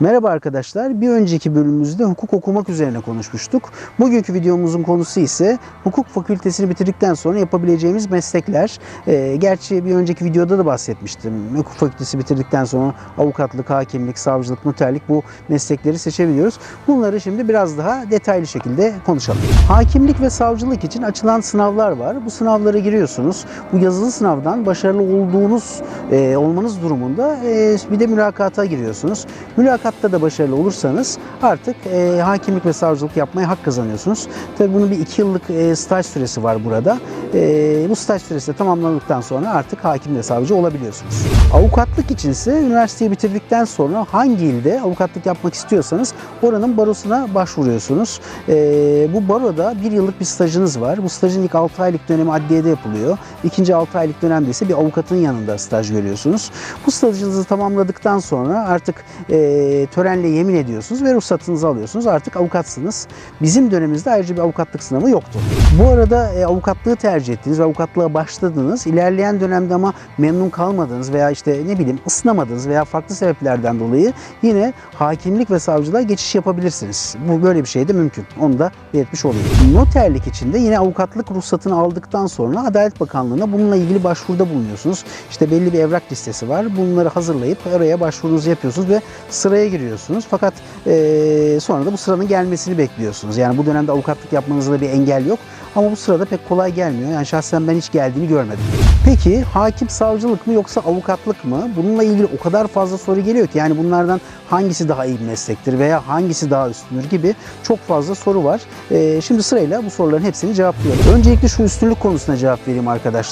Merhaba arkadaşlar. Bir önceki bölümümüzde hukuk okumak üzerine konuşmuştuk. Bugünkü videomuzun konusu ise hukuk fakültesini bitirdikten sonra yapabileceğimiz meslekler. Ee, gerçi bir önceki videoda da bahsetmiştim. Hukuk fakültesi bitirdikten sonra avukatlık, hakimlik, savcılık, noterlik bu meslekleri seçebiliyoruz. Bunları şimdi biraz daha detaylı şekilde konuşalım. Hakimlik ve savcılık için açılan sınavlar var. Bu sınavlara giriyorsunuz. Bu yazılı sınavdan başarılı olduğunuz e, olmanız durumunda e, bir de mülakata giriyorsunuz. Mülakatta da başarılı olursanız artık e, hakimlik ve savcılık yapmaya hak kazanıyorsunuz. Tabii bunun bir iki yıllık e, staj süresi var burada. E, bu staj süresi tamamlandıktan sonra artık hakim ve savcı olabiliyorsunuz. Avukatlık içinse üniversiteyi bitirdikten sonra hangi ilde avukatlık yapmak istiyorsanız oranın barosuna başvuruyorsunuz. E, bu baroda bir yıllık bir stajınız var. Bu stajın ilk 6 aylık dönemi adliyede yapılıyor. İkinci 6 aylık dönemde ise bir avukatın yanında staj görüyorsunuz. Bu stajınızı tamamladıktan sonra artık e, törenle yemin ediyorsunuz ve ruhsatınızı alıyorsunuz. Artık avukatsınız. Bizim dönemimizde ayrıca bir avukatlık sınavı yoktu. Bu arada e, avukatlığı tercih ettiniz ve avukatlığa başladınız. İlerleyen dönemde ama memnun kalmadınız veya işte ne bileyim ısınamadınız veya farklı sebeplerden dolayı yine hakimlik ve savcılığa geçiş yapabilirsiniz. Bu böyle bir şey de mümkün. Onu da belirtmiş olayım. Noterlik için de yine avukatlık ruhsatını aldıktan sonra Adalet Bakanlığı'na bununla ilgili başvuruda bulunuyorsunuz. İşte belli bir evrak listesi var. Bunları hazırlayıp oraya başvurunuzu yapıyorsunuz ve sıraya giriyorsunuz. Fakat eee, sonra da bu sıranın gelmesini bekliyorsunuz. Yani bu dönemde avukatlık yapmanızda da bir engel yok. Ama bu sırada pek kolay gelmiyor. Yani şahsen ben hiç geldiğini görmedim. Peki hakim savcılık mı yoksa avukatlık mı? Bununla ilgili o kadar fazla soru geliyor ki yani bunlardan hangisi daha iyi bir meslektir veya hangisi daha üstündür gibi çok fazla soru var. Ee, şimdi sırayla bu soruların hepsini cevaplayalım. Öncelikle şu üstünlük konusuna cevap vereyim arkadaşlar.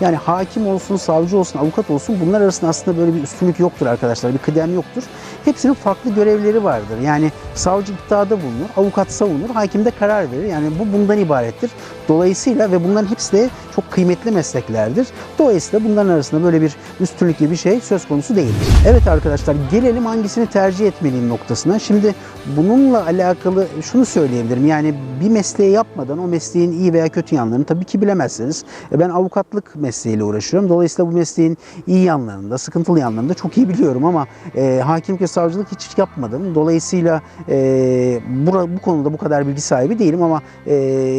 Yani hakim olsun, savcı olsun, avukat olsun bunlar arasında aslında böyle bir üstünlük yoktur arkadaşlar. Bir kıdem yoktur. Hepsinin farklı görevleri vardır. Yani savcı iddiada bulunur, avukat savunur, hakim de karar verir. Yani bu bundan ibarettir. Dolayısıyla ve bunların hepsi de çok kıymetli mesleklerdir. Dolayısıyla bunların arasında böyle bir üstünlük gibi bir şey söz konusu değildir. Evet arkadaşlar gelelim hangisini tercih etmeliyim noktasına. Şimdi bununla alakalı şunu söyleyebilirim. Yani bir mesleği yapmadan o mesleğin iyi veya kötü yanlarını tabii ki bilemezsiniz. E, Ben avukatlık mesleğiyle uğraşıyorum. Dolayısıyla bu mesleğin iyi yanlarını da sıkıntılı yanlarını da çok iyi biliyorum ama e, hakimlik ve savcılık hiç yapmadım. Dolayısıyla e, bura, bu konuda bu kadar bilgi sahibi değilim ama e,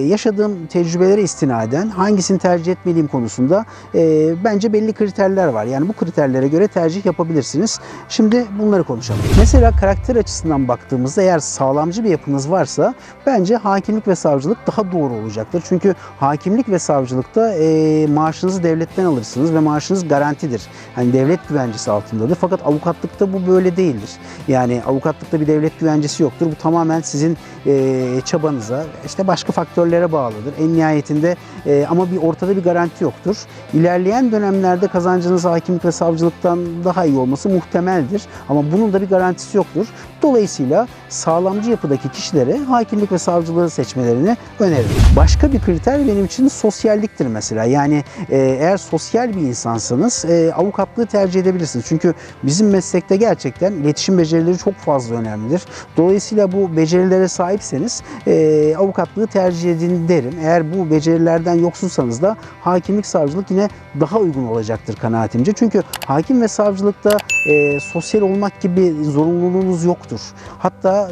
yaşadığım tecrübelere istinaden hangisini tercih etmeliyim konusunda e, bence belli kriterler var. Yani bu kriterlere göre tercih yapabilirsiniz. Şimdi bunları konuşalım. Mesela karakter açısından baktığımızda eğer sağlamcı bir yapınız varsa bence hakimlik ve savcılık daha doğru olacaktır. Çünkü hakimlik ve savcılıkta e, maaşınızı devletten alırsınız ve maaşınız garantidir. Hani devlet güvencesi altındadır. Fakat avukatlıkta bu böyle değildir. Yani avukatlıkta bir devlet güvencesi yoktur. Bu tamamen sizin e, çabanıza, işte başka faktörlere bağlıdır. En nihayetinde e, ama bir ortada bir garanti yoktur. İlerleyen dönemlerde kazancınız hakimlik ve savcılıktan daha iyi olması muhtemeldir. Ama bunun da bir garantisi yoktur. Dolayısıyla sağlamcı yapıdaki kişilere hakimlik ve savcılığı seçmelerini öneririm. Başka bir kriter benim için sosyalliktir mesela. Yani e, eğer sosyal bir insansanız e, avukatlığı tercih edebilirsiniz. Çünkü bizim meslekte gerçekten iletişim becerileri çok fazla önemlidir. Dolayısıyla bu becerilere sahipseniz e, avukatlığı tercih edin derim. Eğer bu becerilerden yoksunsanız da hakimlik savcılık yine daha uygun olacaktır kanaatimce. Çünkü hakim ve savcılıkta e, sosyal olmak gibi zorunluluğunuz yoktur. Hatta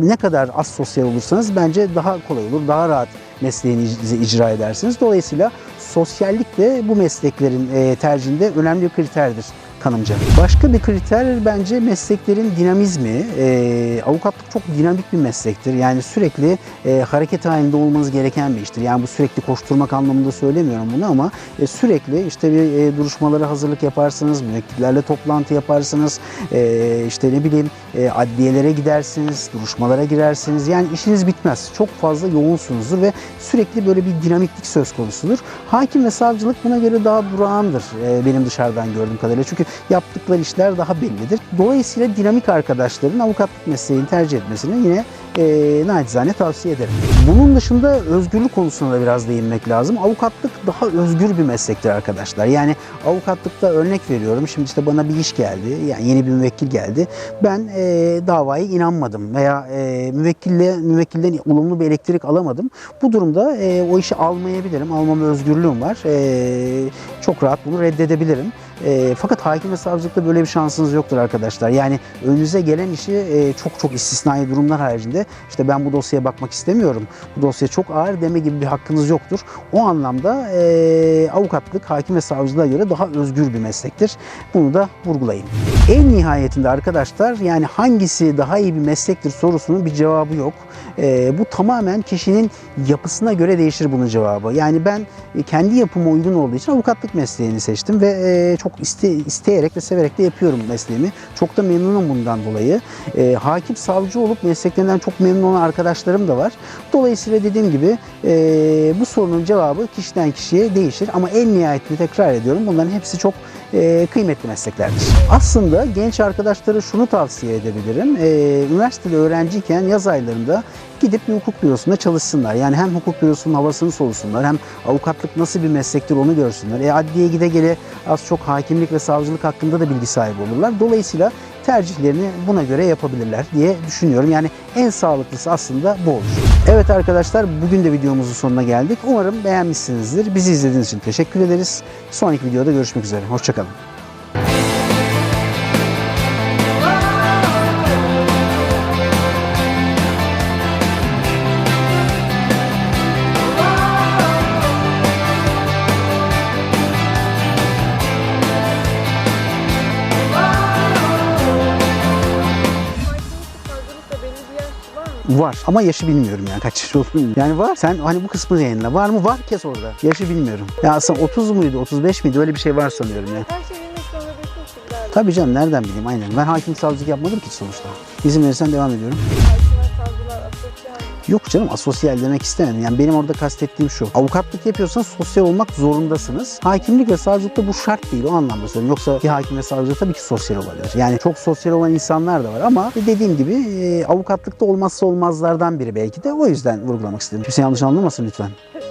ne kadar az sosyal olursanız bence daha kolay olur, daha rahat mesleğinizi icra edersiniz. Dolayısıyla sosyallik de bu mesleklerin e, tercihinde önemli bir kriterdir kanımca. Başka bir kriter bence mesleklerin dinamizmi. E, avukatlık çok dinamik bir meslektir. Yani sürekli e, hareket halinde olmanız gereken bir iştir. Yani bu sürekli koşturmak anlamında söylemiyorum bunu ama e, sürekli işte bir e, duruşmalara hazırlık yaparsınız, müvekkillerle toplantı yaparsınız, e, işte ne bileyim e, adliyelere gidersiniz, duruşmalara girersiniz. Yani işiniz bitmez. Çok fazla yoğunsunuzdur ve sürekli böyle bir dinamiklik söz konusudur. Hakim ve savcılık buna göre daha durağandır e, benim dışarıdan gördüğüm kadarıyla. Çünkü yaptıkları işler daha bellidir. Dolayısıyla dinamik arkadaşların avukatlık mesleğini tercih etmesini yine e, nacizane tavsiye ederim. Bunun dışında özgürlük konusuna da biraz değinmek lazım. Avukatlık daha özgür bir meslektir arkadaşlar. Yani avukatlıkta örnek veriyorum. Şimdi işte bana bir iş geldi. Yani yeni bir müvekkil geldi. Ben e, davaya inanmadım veya e, müvekkille müvekkilden olumlu bir elektrik alamadım. Bu durumda e, o işi almayabilirim. Almama özgürlüğüm var. E, çok rahat bunu reddedebilirim. E, fakat hakim ve savcılıkta böyle bir şansınız yoktur arkadaşlar. Yani önünüze gelen işi e, çok çok istisnai durumlar haricinde işte ben bu dosyaya bakmak istemiyorum. Bu dosya çok ağır deme gibi bir hakkınız yoktur. O anlamda e, avukatlık hakim ve savcılığa göre daha özgür bir meslektir. Bunu da vurgulayayım. En nihayetinde arkadaşlar yani hangisi daha iyi bir meslektir sorusunun bir cevabı yok. E, bu tamamen kişinin yapısına göre değişir bunun cevabı. Yani ben e, kendi yapıma uygun olduğu için avukatlık mesleğini seçtim ve e, çok iste, isteyerek ve severek de yapıyorum mesleğimi. Çok da memnunum bundan dolayı. E, hakim savcı olup mesleklerinden çok memnun olan arkadaşlarım da var. Dolayısıyla dediğim gibi e, bu sorunun cevabı kişiden kişiye değişir ama en nihayetinde tekrar ediyorum bunların hepsi çok e, kıymetli mesleklerdir. Aslında genç arkadaşlara şunu tavsiye edebilirim. E, üniversitede öğrenciyken yaz aylarında gidip bir hukuk bürosunda çalışsınlar. Yani hem hukuk bürosunun havasını solusunlar hem avukatlık nasıl bir meslektir onu görsünler. E, adliye gide gele az çok hakimlik ve savcılık hakkında da bilgi sahibi olurlar. Dolayısıyla tercihlerini buna göre yapabilirler diye düşünüyorum. Yani en sağlıklısı aslında bu olur. Evet arkadaşlar bugün de videomuzun sonuna geldik. Umarım beğenmişsinizdir. Bizi izlediğiniz için teşekkür ederiz. Sonraki videoda görüşmek üzere. Hoşçakalın. Var ama yaşı bilmiyorum yani kaç yaş olduğunu. Yani var. Sen hani bu kısmını yayınla. Var mı? Var kes orada. Yaşı bilmiyorum. Ya aslında 30 muydu, 35 miydi? Öyle bir şey var sanıyorum ya. Her şeyi bilmek zorunda değilsiniz ki birader. Tabii canım nereden bileyim aynen. Ben hakim savcılık yapmadım ki sonuçta. İzin verirsen devam ediyorum. Yok canım asosyal demek istemedim. Yani benim orada kastettiğim şu. Avukatlık yapıyorsanız sosyal olmak zorundasınız. Hakimlik ve savcılıkta bu şart değil o anlamda söylüyorum. Yoksa bir hakim ve savcı tabii ki sosyal olabilir. Yani çok sosyal olan insanlar da var ama dediğim gibi e, avukatlıkta olmazsa olmazlardan biri belki de. O yüzden vurgulamak istedim. Kimse yanlış anlamasın lütfen.